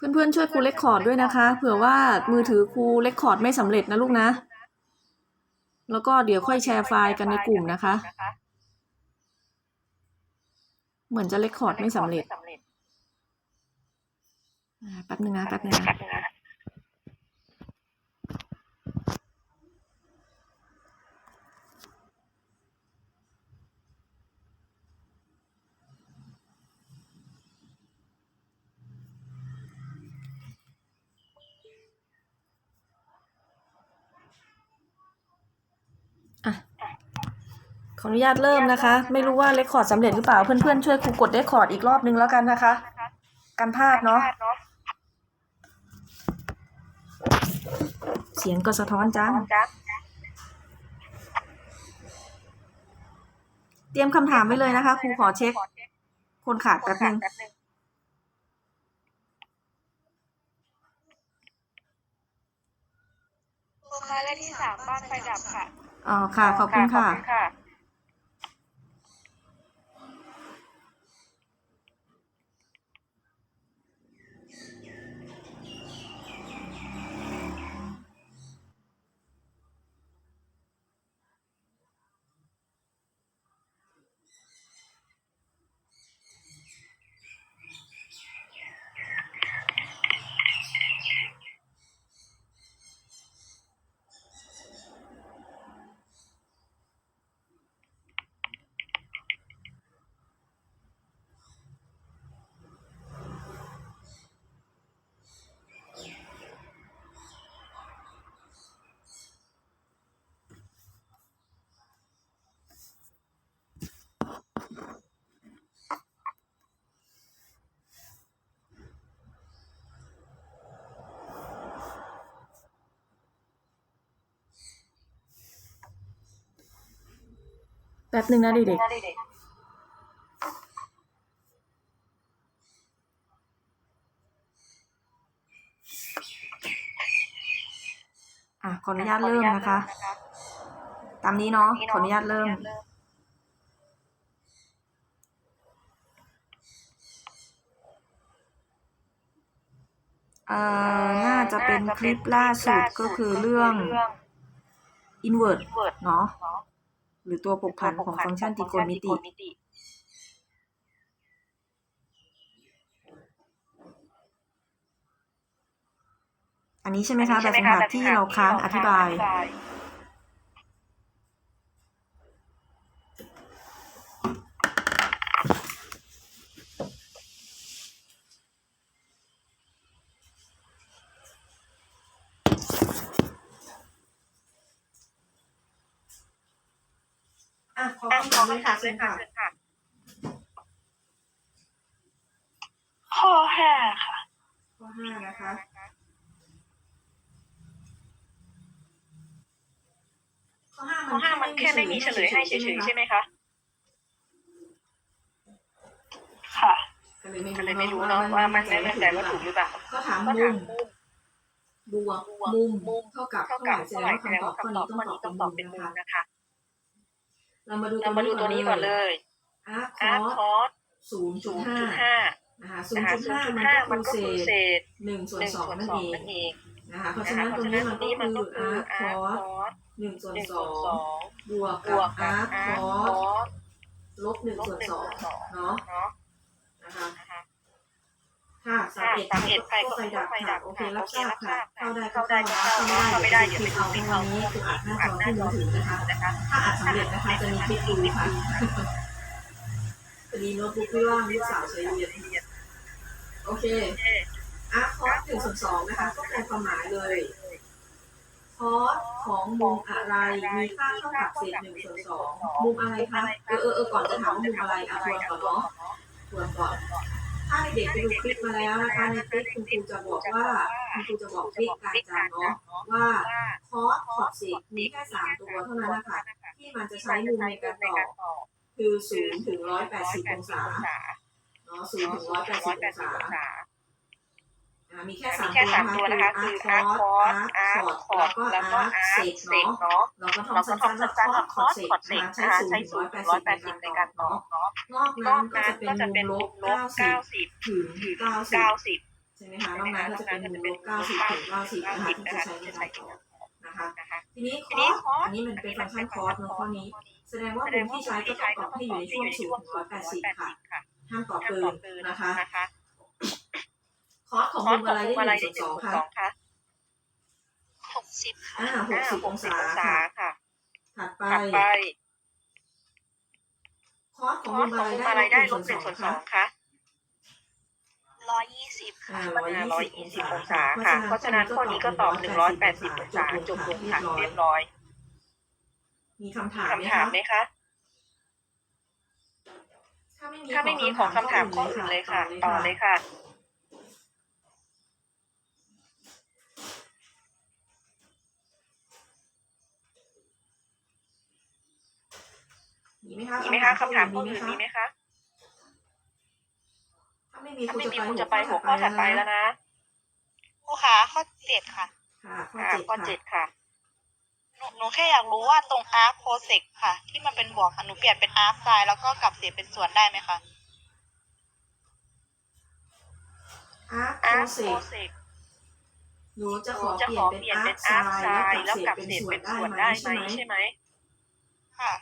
เพื่อนๆช่วยครูเลคคอร์ดด้วยนะคะ เผื่อว่ามือถือครูเลคคอร์ดไม่สำเร็จนะลูกนะ แล้วก็เดี๋ยวค่อยแชร์ไฟล์กันในกลุ่มนะคะ เหมือนจะเลคคอร์ดไม่สำเร็จแป๊บนึงนะแป๊บนึงนะ ขออนุญาตเริ่มนะคะ ไม่รู้ว่าเลคคอร์ดสำเร็จหรือเปล่า เพื่อนๆช่วยครูกดเลคคอร์ดอีกรอบนึงแล้วกันนะคะ กันพลาดเนาะ เสียงก็สะท้อนจัง เตรียมคำถามไว้เลยนะคะครูขอเช็ค คนขาดแป๊บนึงครูคะเลขที่สามบ้านไฟดับค่ะ อ๋อค่ะ ขอบคุณค่ะ ขอบค่ะ แป๊บนึงนะเด็กๆอะขออนุญาตเริ่มนะคะ ตามนี้เนาะขออนุญาตเริ่ม เอ่อ น่าจะเป็นคลิปล่าสุดก็คือเรื่อง invert เนาะ หรือตัวปกผันของฟังก์ชันตรีโกณมิติ อันนี้ใช่ไหมคะแบบฝึกหัดที่เราค้างอธิบาย อะขออะคำขถาอมเลยคำถาค่ะมเลเชิยญค่ะค่ะเชิญค่ะข้อห้าค่ะ ข้อห้านะคะ ข้อห้าข้อห้ามันแค่ไม่มีเฉลยให้เฉยๆใช่ไหมคะ ค่ะก็เลยไม่ก็เลยไม่รู้เนาะว่ามันไม่แน่ใจว่าถูกหรือเปล่า ก็ถามก็มุถามมมุมบวกบวกมุมมุมเท่ากับเท่าเท่าไหกัร่บแสเท่าดไหงร่ว่าแสดงคำตอบว่าข้อคำตนี้อบต้ข้อองตนี้อบต้เป็อนงตมุอบมเป็นมุนะมคะนะคะ เรามาดูเรามาดูตัวนี้ก่อนเลยอาร์คอาร์อคอสศูนย์จุดศูนย์ห้าจุดห้านะคะศูนนะย์คะจุดศูนห้าย์จุดมันห้าก็มันคือก็คือเศเศษษหนึ่งส่วหนนึ่งสองส่วนนั่นสอเองงนั่นเองนะคะเพราะนะฉะคะนั้นเพตรราะงฉะนี้นั้นตมัรนงก็นี้มันคือก็คืออาร์คอาอร์คสอสหนึ่งส่วนหนึ่งสส่อวนงสองบวกบกับวกกับอาร์คอาคร์อคสอสลบหนึ่งลบส่วนหนึ่งสอส่วงนสองเนาะเนาะนะคะนะ คะค่ะสามค่ะเอ็ดสามเอ็ดไปไปก็ก็ไฟไฟดัดับบค่ะค่ะโอโอเคเครัรับบททราราบบค่ะค่ะ เข้าได้เข้าได้ก็เข้าเข้าเข้าเข้าไม่ไม่ได้ได้เดี๋เดี๋ยยววไปไปดูดูคลิคปลิปเอาเอาพรุ่งนี้อัดหน้าคือจอัดหน้าจอที่มือถืออนะคะนะคะถ้าอัดสำเร็จนะคะจะมีคลิปดูค่ะพอดีโน้ตบุ๊กไม่ว่างลูกสาวใช้เรียนโอเคอาร์คคอสหนึ่งส่วนสองนะคะก็แปลความหมายเลยคอสของมุมอะไรมีค่าเท่ากับเศษหนึ่งส่วนสองมุมอะไรคะเออเออเออก่อนจะถามว่ามุมอะไรอะทวนก่อนเนาะทวนก่อน ถ้าเด็กๆไปดูคลิปมาแล้วนะคะในคลิปคุณครูจะบอกว่าคุณครูจะบอกทริคการจำเนาะว่าคอสขอบเศษมีแค่สามตัวเท่านั้นนะคะที่มันจะใช้มุมในการต่อคือศูนย์ถึงร้อยแปดสิบองศาเนาะศูนย์ถึงร้อยแปดสิบองศาะมีแค่สามตัวนะคะคืออาร์คอสอาร์คอร์สแล้วก็อาร์เซกเนาะแล้วก็ทอมสั้นๆว่าคอสคอร์สกนะคะใช้ศูนย์ร้อยแปดสิบในการต่อเนาะนอกนั้นก็จะเป็นลบเก้าสิบถึงเก้าสิบใช่ไหมคะนอกนั้นก็จะเป็นลบเก้าสิบถึงเก้าสิบนะคะที่จะใช้ในการต่อนะคะทีนี้คอร์สอันนี้มันเป็นฟังก์ชันคอร์สเนาะข้อนี้ แสดงว่าผมที่ใช้ก็ต้องตอบให้อยู่ในช่วงสูงของร้อยแปดสิบค่ะห้ามต่อเกินนะคะ คอสของพวงมาลัยได้หนึ่งสองค่ะหกสิบอ่าหกสิบองศาค่ะถัดไป คอสของพวงมาลัยได้ลบหนึ่งส่วนสองค่ะร้อยยี่สิบค่ะร้อยยี่สิบองศาค่ะ เพราะฉะนั้นข้อนี้ก็ตอบหนึ่งร้อยแปดสิบองศาจบลงค่ะเรียบร้อย มีคำถามไหมคะถ้าไม่มีของคำถามข้ออื่นเลยค่ะ ต่อเลยค่ะ มีไหมคะมีไหมคะคำถามข้ออื่นมีไหมคะถ้าไม่มีคุณจะไปหัวข้อถัดไปแล้วนะครูขาข้อเจ็ดค่ะค่ะข้อเจ็ดค่ะหนูแค่อยากรู้ว่าตรงอาร์คโพเซกค่ะ ที่มันเป็นบวกค่ะหนูเปลี่ยนเป็นอาร์คไซน์แล้วก็กลับเสียเป็นส่วนได้ไหมคะอาร์คโพเซกหนูจะขอเปลี่ยนเป็นอาร์คไซน์แล้วกลับเสียเป็นส่วนได้ไหมใช่ไหมค่ะ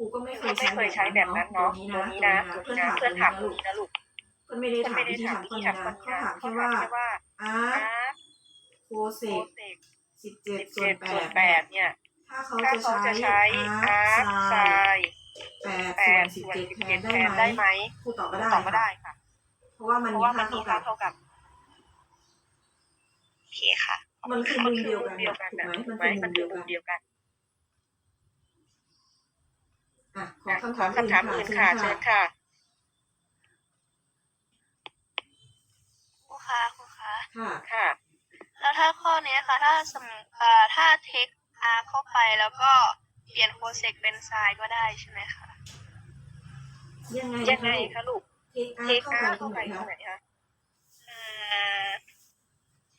ครูก็ไม่เคยใช้แบบนั้นเนาะตัวนี้นะตัวนี้นะเพื่อนถามลูกนะลูกก็ไม่ได้ถามที่ถามคนงานเขาถามแค่ว่าอาร์โคเซกสิบเจ็ดส่วนแปดเนี่ย ถ้าเขาจะใช้อาร์ไซแปดส่วนสิบเจ็ดแทนได้ไหมครูตอบก็ได้ตอบก็ได้ค่ะ เพราะว่ามันมีค่าเท่ากับโอเคค่ะ มันคือมุมเดียวกันถูกไหมมันคือมุมเดียวกัน คำถามคำถามอื่นค่ะเชิญค่ะคุณคะคุณคะค่ะค่ะ แล้วถ้าข้อนี้ค่ะ ถ้าสมอ่ถ้าเทคอาร์เข้าไปแล้วก็เปลี่ยนโคเซกเป็นไซน์ก็ได้ใช่ไหมคะยังไงยังไงคะลูกเทคอาร์เข้าไปตรงไหนคะ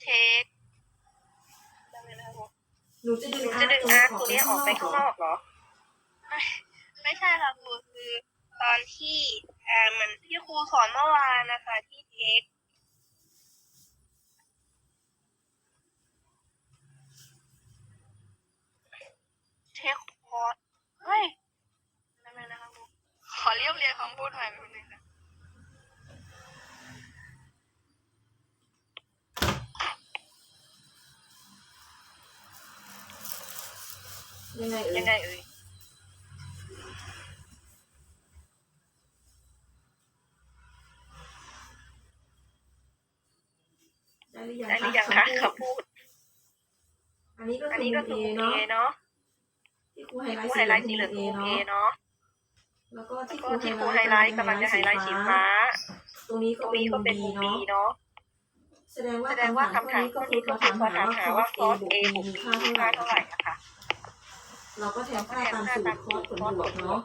เทคหนูจะดึงอาร์ตัวนี้ออกไปข้างนอกเหรอ ไม่ใช่ค่ะครูคือตอนที่เออเหมือนที่ครูสอนเมื่อวานนะคะที่เทคเทคคอร์สเฮ้ยนั่นเลงนะคะครูขอเรียบเรียงคำพูดหม่แป๊บนึงอ่ยยังไงเอ่ย ได้หรือยังคะคำพูด อันนี้ก็อันนี้ก็คือเอเนาะที่ครูไฮไลท์สีเหลืองเอเนาะแล้วก็ที่ครูไฮไลท์กำลังจะไฮไลท์สีฟ้า ตรงนี้ก็นี้ก็เป็นบีเนาะแสดงว่าคำถามก็คือเขาถามว่าคอสเอบุกมีค่าเท่าไหร่นะคะเราก็แทนค่าตามสูตรคอสผลบวกเนาะ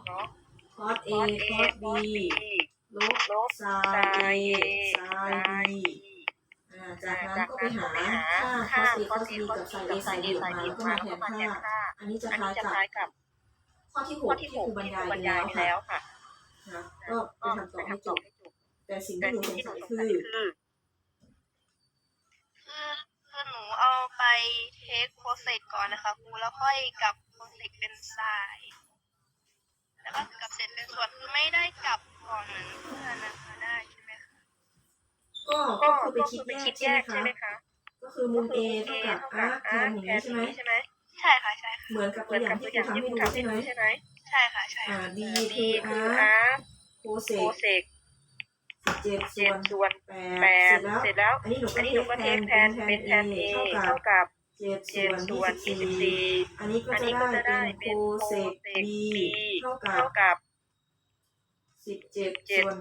คอสเอคอสบีลบไซน์ไซน์ จากนั้นก็ไปหาค่าคอสีคอสีกับสายเดียวมาก็มาแทนค่าอันนี้จะคล้ายกับ ข้อที่หกที่ครูบรรยายแล้วค่ะก็ไปทำต่อให้จบแต่สิ่งที่หนูสงสัยคือคือหนูเอาไปเทคโปรเซสก่อนนะคะครูแล้วค่อยกับโปรเซสเป็นสายแล้วก็กลับเสร็จเป็นส่วนคือไม่ได้กลับก่อนเหมือนเพื่อนนะคะได้ ก็ก็คือไปคิดแยกใช่ไหมคะ ก็คือมุม A เท่ากับ arc แทนอย่างนี้ใช่ไหมใช่ค่ะใช่เหมือนกับตัวอย่างที่คุณทำให้ดูใช่ไหมใช่ค่ะใช่อ่า D คือ arc โคเสกเจ็ดส่วนแปดเสร็จแล้ว อันนี้หนูก็เทคแทนเป็นแทน A เท่ากับเจ็ดส่วนยี่สิบสี่อันนี้ก็จะได้เป็นโคเสก B เท่ากับ สิบเจ็ด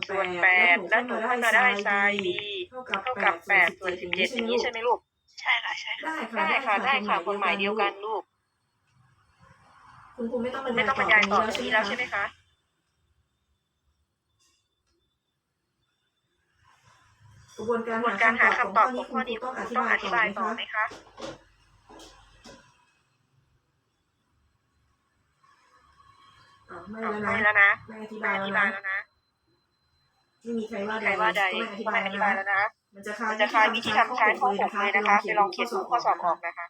ส่วนแปดแล้วหนูก็ได้ไซด์ดีเท่ากับแปดส่วนสิบเจ็ดอย่างนี้ใช่ไหมลูก ใช่ค่ะใช่ค่ะได้ค่ะได้ค่ะกฎหมายเดียวกันลูก คุณครูไม่ต้องบรรยายต่อนี้แล้วใช่ไหมคะกระบวนการหาคำตอบข้อนี้ต้องอธิบายต่อไหมคะ ไม่แล้วนะไม่อธิบายแล้วนะไม่มีใครว่าใดว่ไม่อธิบายแล้วนะมันจะคลายวิธีทำคลายข้อหกเลยนะคะไปลองเขียนข้อสอบออกนะคะ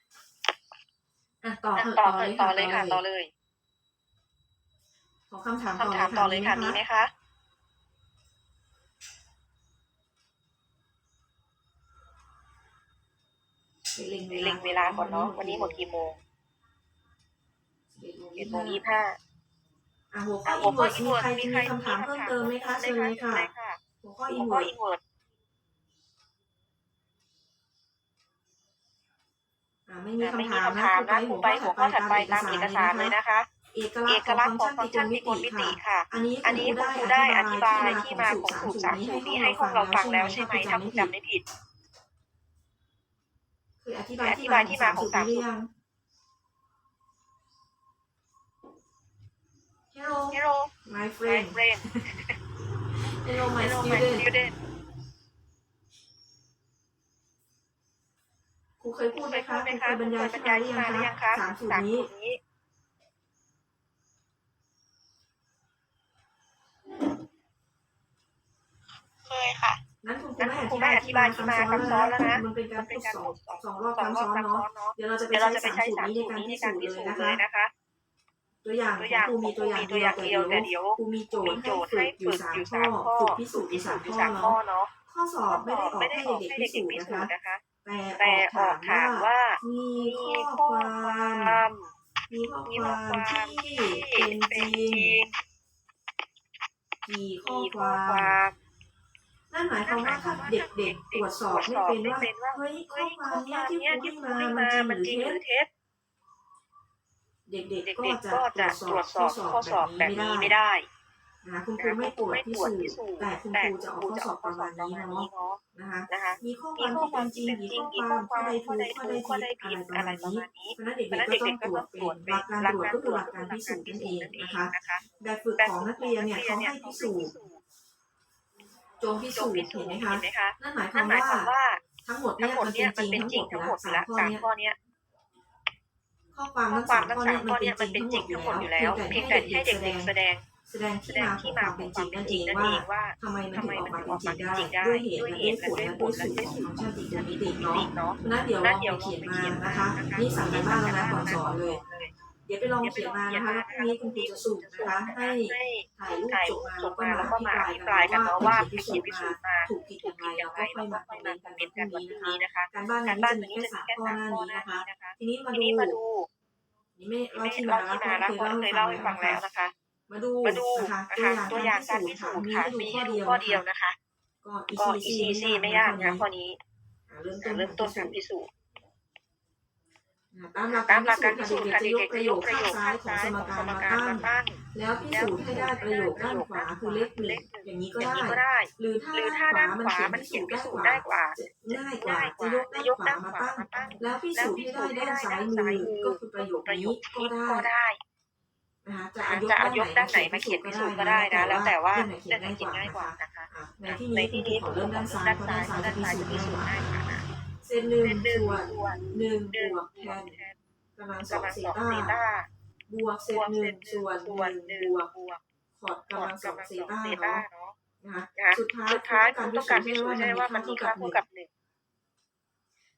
ต่อเลยต่อเลยค่ะต่อเลยขอคำถาคำถามต่อเลยค่ะมีไหมคะเล็งเวลาก่อนเนาะวันนี้หมดกี่โมงเอ็ดโมงยี่ห้า อะหัวข้ออินเวอร์สมีใครมีคำถามเพิ่มเติมไหมคะเชิญเลยค่ะ หัวข้ออินเวอร์สไม่มีคำถามนะคุณไปหัวข้อถัดไปตามเอกสารเลยนะคะ เอกลักษณ์ของฟังก์ชันติกลมิติค่ะ อันนี้คุณครูได้อธิบายที่มาของสูตรสามสูตรนี้ให้พวกเราฟังแล้วใช่ไหมถ้าคุณจำไม่ผิด คืออธิบายที่มาของสามสูตร Hello. Hello. My friend. My friend. Hello, my Hello, my student. student. ครูเคยพูดไหมคะครูเคยบรรยายวิชาหรือยังคะสามสูตรนี้ เคยค่ะ นั่นคุณครูไม่อธิบายที่มาคำซ้อนแล้วนะมันเป็นการทดสอบสองรอบคำซ้อนเนาะ เดี๋ยวเราจะไปใช้สามสูตรนี้ในการพิสูจน์เลยนะคะ ตัวอย่างครูมีตัวอย่างเดียวแต่เดียวครูมีโจทย์ให้ฝึกอยู่สามข้อฝึกพิสูจน์อีสามข้อเนาะข้อสอบไม่ได้ออกให้เด็กพิสูจน์นะคะ แต่ออกถามว่ามีข้อความมีข้อความที่เป็นจริงกี่ข้อความนั่นหมายความว่าถ้าเด็กๆตรวจสอบไม่เป็นว่าเฮ้ยข้อความเนี้ยที่คุณให้มามันจริงหรือเท็จ เด็กๆก็จะตรวจสอบข้อสอบแบบนี้ไม่ได้นะคุณครูไม่ตรวจที่สูแต่คุณครูจะออกข้อสอบประมาณนี้เนาะนะคะมีข้อความที่เป็นจริงมีข้อความข้อใดถูกข้อใดผิดอะไรประมาณนี้เพราะนั้นเด็กๆก็ต้องตรวจเป็นหลักการตรวจก็คือหลักการพิสูจน์นั่นเองนะคะแบบฝึกของนักเรียนเนี่ยเขาให้พิสูจน์จงพิสูจน์เห็นไหมคะนั่นหมายความว่าทั้งหมดเนี่ยมันเป็นจริงทั้งหมดนะสามข้อเนี้ย ข้อความข้ทั้งสามข้อเนี่ยมันเป็นจริงทั้งหมดอยู่แล้วเพียงแต่ให้เด็กๆแสดงแสดงที่มาขอที่งมาเป็นจริงเป็นั่นจเอริงนั่นเอว่างว่า ทำไมมันถึงออกมาเป็นจริงได้ด้วยเหตุและด้วยผลและด้วยสูตรของของชาติจิยานินิติติเนาะเนาะนเดี๋ยวลองไปเขียนมานะคะ นี่สำคัญมากแล้วนะก่อนสอนเลย เดี๋ยวไปลองเขียนมานะคะแล้วพรุ่งนี้คุณครูจะส่งนะคะให้ถ่ายรูปจบมาแล้วก็มาพิจาภิรารากันาว่าสิ่งที่ส่งมาถูกผิดอยัย่างไรไรแล้วก็ค่อยมามาคคอมอเมเนต์กันพรุ่งนี้นะคะ การบ้านกนี้บ้จะมีวันแค่สามข้อหน้าน้านี้นะคะ ทีนี้มาดู เม่เล่าที่มาแล้วเคยเล่าให้ฟังแล้วนะคะ มาดูนะคะตัวอย่างการพิสูจน์ค่ะมีดูข้อเดียวนะคะ ก็อีซีไม่ยากนะข้อนี้เริ่มต้นการพิสูจน์ ตามหลักการพิสูจน์ค่ะเด็กจะยกประโยคข้างซ้ายของสมการมาตั้งแล้วพิสูจน์ให้ได้ประโยคด้านขวาคือเลขหนึ่งอย่างนี้ก็ได้ หรือถ้าด้านขวามันเขียนพิสูจน์ได้กว่าง่ายกว่าจะยกด้านขวามาตั้งแล้วพิสูจน์ให้ได้ด้านซ้ายมือก็คือประโยคนี้ก็ได้จะเอายกด้านไหนมาเขียนพิสูจน์ก็ได้นะ แล้วแต่ว่าจะเขียนง่ายกว่านะคะในที่นี้ขอเริ่มด้านซ้ายเพรด้านซ้ายจะพิสูจน์ง่าย นหนึ่งส่วนหนึ่งบวกแทนกำลังสองเซต้าบวกเซนหนึ่งส่วนหนึ่งบวกขอดกำลังสองเซต้าเนาะนะคะสุดท้ายต้องการพิสูจน์ได้ว่ามันมีค่าเท่ากับหนึ่ง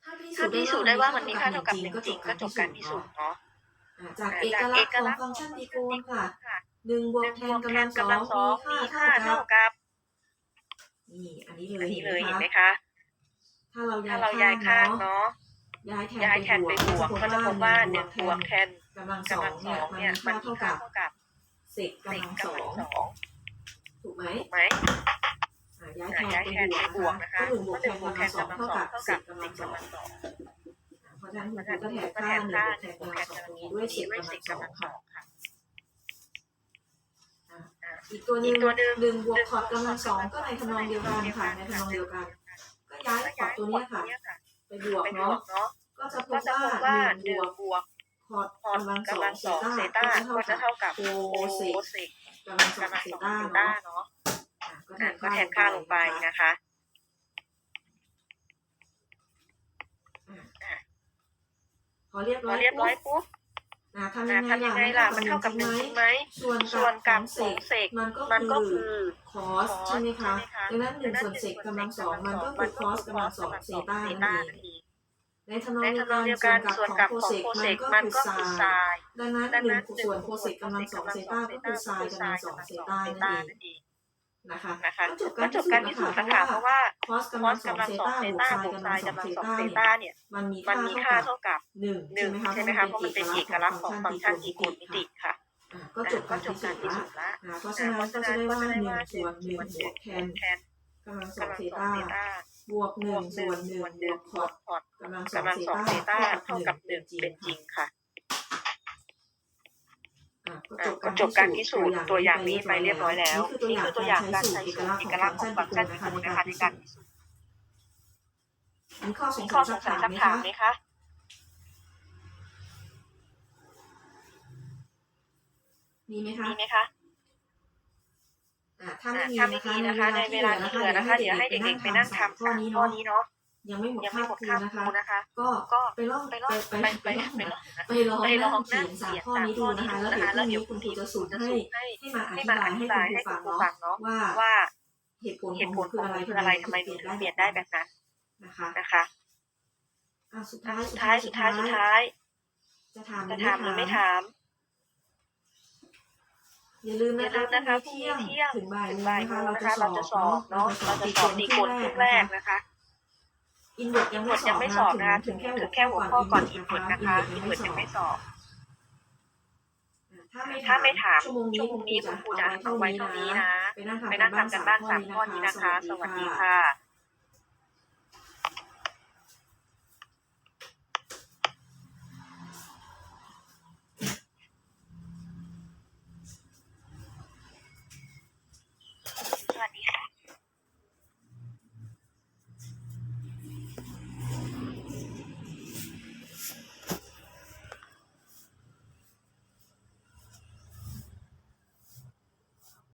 ถ้าพิสูจน์ได้ว่ามันมีค่าเท่ากับหนึ่งจริงก็จบการพิสูจน์เนาะจากเอกลักษณ์ของฟังก์ชันตรีคูณค่ะหนึ่งบวกแทนกำลังสองมีค่าเท่ากับนี่อันนี้เลยเห็นไหมคะ ถ้าเราย้าถ้ายเราย้ายข้าข้างงเนาะเนาะย้ายแทนย้ายไปแทนบวไปกบวกก็ก็จะจะพพบบว่าว่าหหนึ่นึ่งงบบววกกแทแทนนกำลังสกำอลังงสเนี่อยงมันเนี่ยมีมันค่ามีเท่าค่ากับเท่ากับเศษเศษกำลังกำสลัองงสองถูกไหมถูกไหมอ่าย้ายอ่าแทนย้ายไปแทนบวไปกบวกนะนะคะคะก็หนึ่งบวก็กหแทนึ่นงบวกกำแทลังนสองกำลังสเท่าองกับเท่าเศกับษเศษกำลังกำสลัองงสองเพราะฉะนั้นเพคุณราะคฉะรูนั้นก็แทคุณนก็แทค่านค่าหหนึ่นึ่งงบบววกกแทแทนนกำกำลัลังงสสอองงค่ะค่ะ อีกตัวหนึ่อีงกตัวหนึ่ง หนึ่งบวกคอร์ดกำลังสองก็ในทำนองเดียวกันค่ะในทำนองเดียวกันก็ย้ายคอร์ดตัวเนี้ยค่ะ ไปบวกไปบเนาะวกเนาะ ก็จะพก็บจะพบว่าว่าหนึ่งหบนึ่งวกบวกคอร์ดพอกำลังสองกำลังเซสองต้าเซต้าก็ก็จะจะเท่าเท่ากักับบโคโคเซกเซกกำลังสองกำลังเซสองต้าเซต้าเนาะเนาะอะก็แทอะนก็ค่าแทนค่าลงไปนะคะนะคะพอเรียบพร้ออยเรียบร้อยปุ๊บปุ๊บ นะทำนะยังไงทำยังไงล่ะล่ะมันเท่ากับหนึ่งจริงไหมส่วนส่วนกักับบขขอองงเศเศษษมันก็มันก็คืคืออ cos ใช่ไหมคะดังนั้นหนึ่งส่วนเศษกำลังสองมันก็คือ cos กำลังสองเซตานั่นเองในทำนองในเดียวทำนองเดียวกักันนส่ส่ววนนกักับบของของโคโคเซเซกกมัมันนก็ก็คืคืออททรารายยดังนั้นดังหนึ่นั้งนส่วนโคเซกกำลังสองเซตาก็คือทรายกำลังสองเซตาเซนั่นตาเอง นั่นเองนะคะนะคะก็จบก็การจพิบการสูพิจสูน์จนะน์นะคะคะเพเพราะราะว่าว่า cos คกำอลังสสองกำลังเซสองตาเซบวกตาทรายบวกกำลังทรายสองกำลังเซสองตาเซเนี่ยตาเนี่ยมันมีมันค่ามีเท่าค่ากับเท่ากับหนึ่งหนึ่ใช่งไหมคะเพใช่ราะไหมมันคะเพเป็นราะมันเป็นเอกลักษณ์ของฟังก์ชันกี่กี่กกลุ่ลุ่มมมิมิติติค่ะอะก็จบก็การจพิบสูการจพิน์สูละจน์ละอะเพราะฉะนั้นก็จะได้ว่าหนึ่งส่วนหนึ่งบวกแทนแทนกำลังสองกำลังเซสองตาเซตาบวกหบนึ่วงกหส่นึ่วงนหนึ่งส่วนหบนึ่วงกคบอวร์กดพอร์ตกำลังสองกำลังเซสองตาเซตาเท่าเท่ากักับบหหนึ่นึ่งงเป็เป็นนจจริริงงค่ะค่ะอะก็ก็ จจบบกาการรพิพิสูสูจจน์น์ตัตัววอย่อาย่างงนี้นี้ไปไปเรีเรียยบบร้ร้ออยยแล้แล้ววนี่นี่คืคืออตัตัววอย่อาย่างงกาการรใช้ใช้สูสูตตรรเอเอกกลัลักกษษณ์ณ์ขขอองงฟัฟังงก์ก์ชัชันนกี่กี่กกลุ่ลุ่มมนะนะคะคะในในกาการรพิพิสูสูจจน์น์มีข้อสงมีสัข้อยสสังกสัยถามสักไหมถามคะไหมคะมีไหมคะมีไหมคะอะถ้าอะไม่มีถ้าไม่นะคะมีในนะคะในเวเวลาลาที่ที่เหเหลืลืออนะนะคะคะเดี๋เดี๋ยยววให้ให้เด็เด็กกๆๆไปไปนั่นั่งงทำทำข้อสามนี้ข้อเนาะนี้เนาะ ยังไม่หมดยังคาไม่บหมดครูคาบนะคคะรูนะคะก็ก็ไปลองไปไปลองไปไปไปลองไปลองนั่นั่งงเขียนเขียนสามข้อสามนี้ข้ดูอนี้นะคะดูแล้วนะเดี๋ยวคะพรุ่งแล้วนี้เดี๋ยวคุณพครุ่รูงจะนี้สรุปครูจะให้สรุปให้ให้ให้มามาออธิธิบาบายยให้ให้คุคุณณคครูรูฟัฟังงเนาะเนาะว่าเหตุผลเหของตุผมันลคือของอะไรมันทำคือไมอะไรถึทำงไมเปลี่ยนถึงได้เปลี่ยนแบได้บแบนั้นบนั้นนะคะอะสุดท้ายสุดท้ายสุดท้ายสุดท้าย จะถามหรืจะอถามหรือไม่ไม่ถามถามอย่าลืมอย่านะลืคะมนะคะพพรุ่รุ่งงนี้นี้เที่เที่ยยงงถึงบ่ายถึโมงงบ่ายนะโมคะงเรานะจะคะสเราอบจะสอเนาะบเนาะเราเราจะจะสสออบบตีตีกกลลคครึ่รึ่งงแรแรกกนะนะคะคะ อินเด็กยังหมไม่ดสอยับงไม่นะสอบถึงนะถึถึงงแค่ถึหัวงข้แค่อหัวก่อนข้อก่อนอิอินนเด็เด็กกนะนะคะคะอิอินนเด็เด็กกยัยังงไม่ไม่สสออบบถ้าไม่ถ้าไม่ถามถามชั่วโมงนี้ชั่วโมคุณงครูนี้จะคุณครูเอาจะไว้เอาเท่าไว้นี้เท่านี้นะนะไปนั่งไปทำนั่กางรบ้านทำกันสามบ้านข้อสามนี้ข้อนะคะนี้ไปนะคะนั่งทำไปการนั่งบ้านทำกันสามบ้านข้อสามนี้ข้อนะคะนี้สนะคะวัสสดีวัสดีค่ะค่ะ